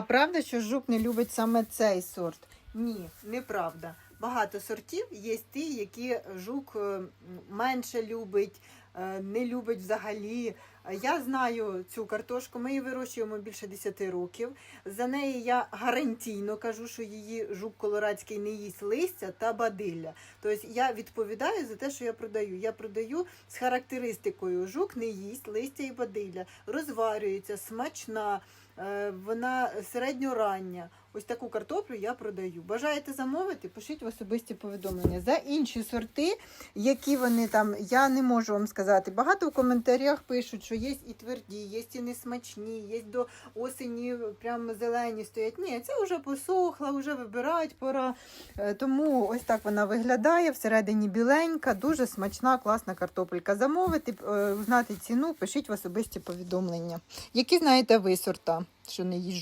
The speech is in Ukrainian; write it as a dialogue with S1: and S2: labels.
S1: А правда, що жук не любить саме цей сорт? Ні, неправда. Багато сортів є ті, які жук е, менше любить, е, не любить взагалі. Я знаю цю картошку, ми її вирощуємо більше 10 років. За неї я гарантійно кажу, що її жук колорадський не їсть листя та бадилля. Тобто я відповідаю за те, що я продаю. Я продаю з характеристикою жук не їсть листя і бадилля, розварюється, смачна, вона середньорання. Ось таку картоплю я продаю. Бажаєте замовити? Пишіть в особисті повідомлення. За інші сорти, які вони там, я не можу вам сказати. Багато в коментарях пишуть, що є і тверді, є і несмачні, є до осені прямо зелені стоять. Ні, це вже посохла, вже вибирати пора. Е, Тому ось так вона виглядає. Всередині біленька, дуже смачна, класна картопелька. Замовити, е, узнати ціну, пишіть в особисті повідомлення. Які знаєте ви сорта, що не їжджу?